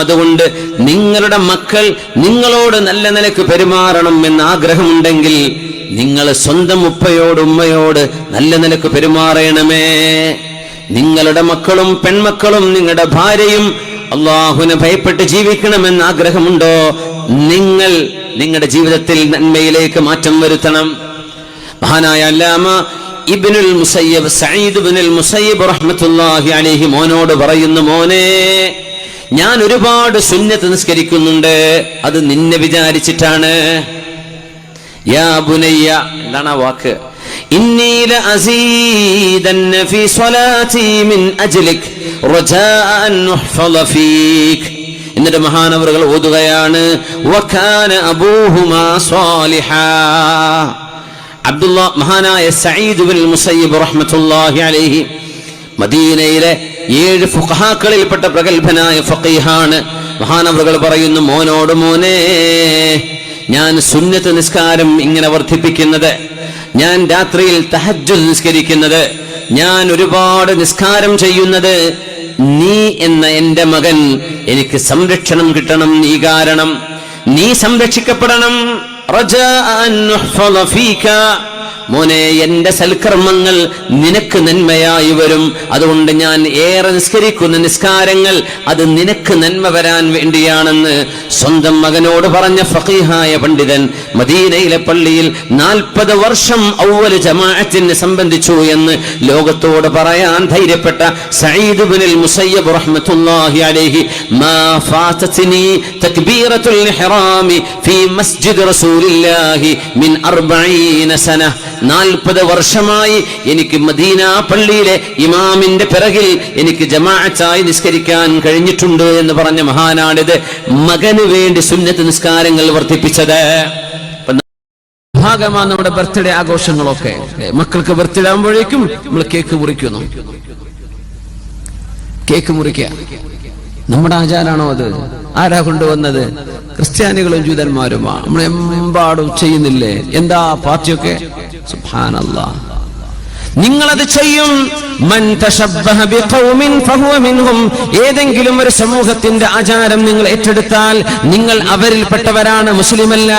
അതുകൊണ്ട് നിങ്ങളുടെ മക്കൾ നിങ്ങളോട് നല്ല നിലയ്ക്ക് പെരുമാറണം എന്ന് ആഗ്രഹമുണ്ടെങ്കിൽ നിങ്ങൾ സ്വന്തം ഉപ്പയോട് ഉമ്മയോട് നല്ല നിലയ്ക്ക് പെരുമാറണമേ. നിങ്ങളുടെ മക്കളും പെൺമക്കളും നിങ്ങളുടെ ഭാര്യയും അള്ളാഹുവിനെ ഭയപ്പെട്ട് ജീവിക്കണമെന്ന് ആഗ്രഹമുണ്ടോ? നിങ്ങൾ നിങ്ങളുടെ ജീവിതത്തിൽ നന്മയിലേക്ക് മാറ്റം വരുത്തണം. മഹാനായ അല്ലാമ ഇബ്നുൽ മുസയ്യബ് സഈദ് ഇബ്നുൽ മുസയ്യബ് റഹ്മത്തുള്ളാഹി അലൈഹി മോനോട് പറയുന്നു മോനെ ഞാൻ ഒരുപാട് സുന്നത്ത് നിസ്കരിക്കുന്നുണ്ട്. അത് നിന്നെ വിചാരിച്ചിട്ടാണ്. യാ ബുനയ്യ എന്താണ് ആ വാക്ക്. ഇന്നീല അസീദൻ ഫി സ്വലാത്തി മിൻ അജ്ലിക് റജാഅ അൻ നുഹ്ഫള ഫീക്. എന്നിട്ട് മഹാനവറുകൾ ഓതുകയാണ് വകാന അബൂഹുമാ സ്വാലിഹാ. അബ്ദുള്ള മഹാനായ സയ്യിദ് ബിൻ മുസയ്യിബ് റഹ്മത്തുള്ളാഹി അലൈഹി മദീനയിലെ ഏഴ് ഫുഖഹാക്കളിൽപ്പെട്ട പ്രഗൽഭനായ ഫഖീഹാണ്. മഹാനവറുകൾ പറയുന്നു മോനോട് മോനെ ഞാൻ സുന്നത്ത് നിസ്കാരം ഇങ്ങനെ വർദ്ധിപ്പിക്കുന്നത്. ഞാൻ രാത്രിയിൽ തഹജ്ജുദ് നിസ്കരിക്കുന്നത്. ഞാൻ ഒരുപാട് നിസ്കാരം ചെയ്യുന്നത്. നീ എന്ന എന്റെ മകൻ എനിക്ക് സംരക്ഷണം കിട്ടണം നീ കാരണം. നീ സംരക്ഷിക്കപ്പെടണം. رجاء أن نحفظ فيك മോനെ എന്റെ സൽക്കർമ്മങ്ങൾ നിനക്ക് നന്മയായി വരും. അതുകൊണ്ട് ഞാൻ ഏറെ നിസ്കരിക്കുന്ന നിസ്കാരങ്ങൾ അത് നിനക്ക് നന്മ വരാൻ വേണ്ടിയാണെന്ന് സ്വന്തം മകനോട് പറഞ്ഞ ഫഖീഹായ പണ്ഡിതൻ മദീനയിലെ പള്ളിയിൽ നാൽപ്പത് വർഷം ഔവൽ ജമാഅത്തിന് സംബന്ധിച്ചു എന്ന് ലോകത്തോട് പറയാൻ ധൈര്യപ്പെട്ട സയ്യിദ് ബിനിൽ മുസയ്യബ് റഹ്മത്തുള്ളാഹി അലൈഹി മാ ഫാതതിനി തക്ബീറത്തുൽ ഇഹ്റാമി ഫീ മസ്ജിദ് റസൂലില്ലാഹി മിൻ 40 സന നാൽപ്പത് വർഷമായി എനിക്ക് മദീന പള്ളിയിലെ ഇമാമിന്റെ പിറകിൽ എനിക്ക് ജമാഅത്തായി നിസ്കരിക്കാൻ കഴിഞ്ഞിട്ടുണ്ട് എന്ന് പറഞ്ഞ മഹാനാണിത് മകന് വേണ്ടി സുന്നത്ത് നിസ്കാരങ്ങൾ വർദ്ധിപ്പിച്ചത്. ഭാഗമാണ് നമ്മുടെ ബർത്ത്ഡേ ആഘോഷങ്ങളൊക്കെ. മക്കൾക്ക് ബർത്ത്ഡേ ആകുമ്പോഴേക്കും നമ്മൾ കേക്ക് മുറിക്കുന്നു. കേക്ക് മുറിക്കുക. നമ്മുടെ ആചാരാണോ അത്? ആരാ കൊണ്ടുവന്നത്? ക്രിസ്ത്യാനികളും ജൂതന്മാരുമാ. നമ്മളെമ്പാടും ചെയ്യുന്നില്ലേ? എന്താ പാർട്ടിയൊക്കെ? സുഭാനല്ല നിങ്ങളത് ചെയ്യും. ഏതെങ്കിലും ഒരു സമൂഹത്തിന്റെ ആചാരം നിങ്ങൾ ഏറ്റെടുത്താൽ നിങ്ങൾ അവരിൽപ്പെട്ടവരാണ് മുസ്ലിമല്ല.